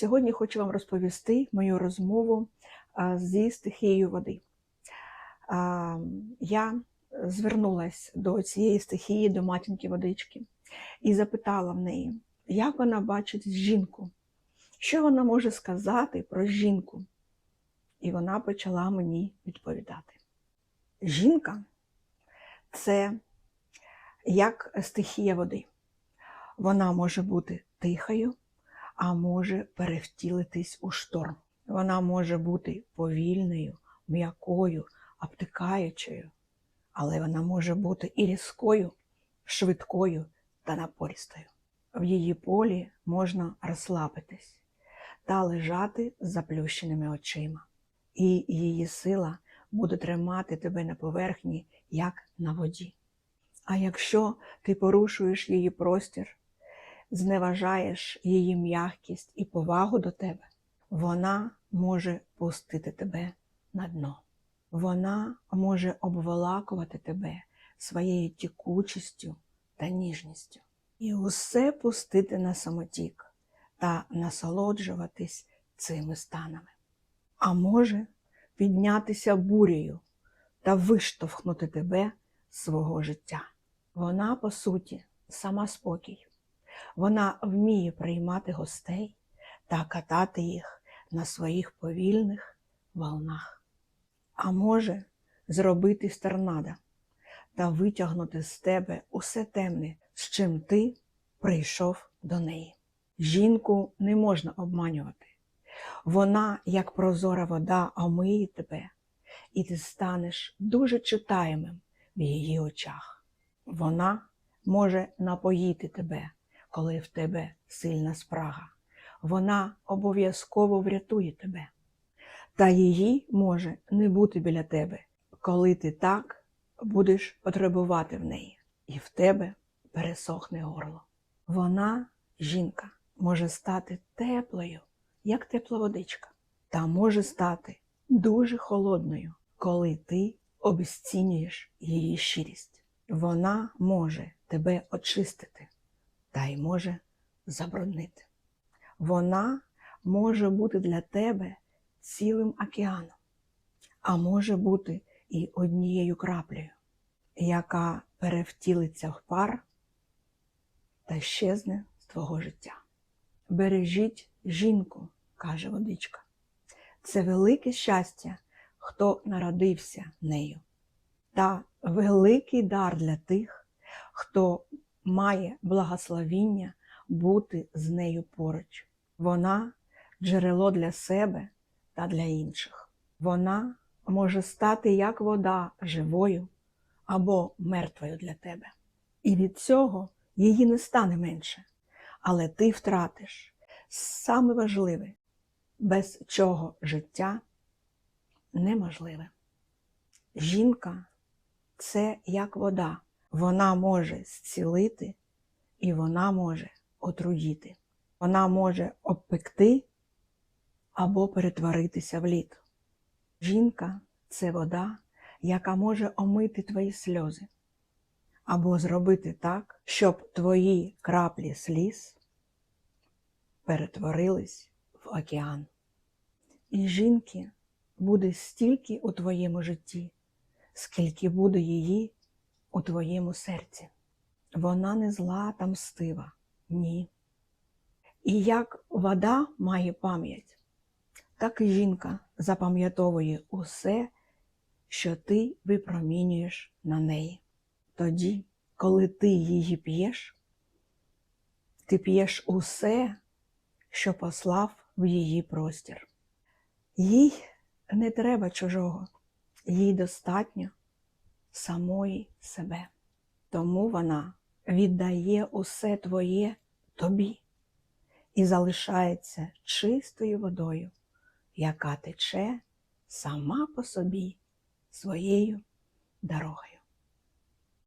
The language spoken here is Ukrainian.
Сьогодні хочу вам розповісти мою розмову зі стихією води. Я звернулася до цієї стихії, до матінки водички, і запитала в неї, як вона бачить жінку, що вона може сказати про жінку. І вона почала мені відповідати. Жінка це як стихія води. Вона може бути тихою, а може перевтілитись у шторм. Вона може бути повільною, м'якою, обтикаючою, але вона може бути і різкою, швидкою та напористою. В її полі можна розслабитись та лежати з заплющеними очима, і її сила буде тримати тебе на поверхні, як на воді. А якщо ти порушуєш її простір, зневажаєш її м'якість і повагу до тебе, вона може пустити тебе на дно. Вона може обволакувати тебе своєю тікучістю та ніжністю. І усе пустити на самотік та насолоджуватись цими станами. А може піднятися бурею та виштовхнути тебе з свого життя. Вона, по суті, сама спокій. Вона вміє приймати гостей та катати їх на своїх повільних волнах. А може зробити з торнадо та витягнути з тебе усе темне, з чим ти прийшов до неї. Жінку не можна обманювати. Вона, як прозора вода, омиє тебе, і ти станеш дуже читаємим в її очах. Вона може напоїти тебе, коли в тебе сильна спрага. Вона обов'язково врятує тебе. Та її може не бути біля тебе, коли ти так будеш потребувати в неї, і в тебе пересохне горло. Вона, жінка, може стати теплою, як тепла водичка, та може стати дуже холодною, коли ти обезцінюєш її щирість. Вона може тебе очистити та й може забруднити. Вона може бути для тебе цілим океаном, а може бути і однією краплею, яка перевтілиться в пар та щезне з твого життя. Бережіть жінку, каже водичка. Це велике щастя, хто народився нею, та великий дар для тих, хто має благословіння бути з нею поруч. Вона джерело для себе та для інших. Вона може стати як вода живою або мертвою для тебе. І від цього її не стане менше. Але ти втратиш саме важливе, без чого життя неможливе. Жінка це як вода. Вона може зцілити і вона може отруїти. Вона може обпекти або перетворитися в лід. Жінка це вода, яка може омити твої сльози, або зробити так, щоб твої краплі сліз перетворились в океан. І жінки буде стільки у твоєму житті, скільки буде її у твоєму серці. Вона не зла та мстива, ні. І як вода має пам'ять, так і жінка запам'ятовує усе, що ти випромінюєш на неї. Тоді, коли ти її п'єш, ти п'єш усе, що послав в її простір. Їй не треба чужого, їй достатньо самої себе. Тому вона віддає усе твоє тобі і залишається чистою водою, яка тече сама по собі своєю дорогою.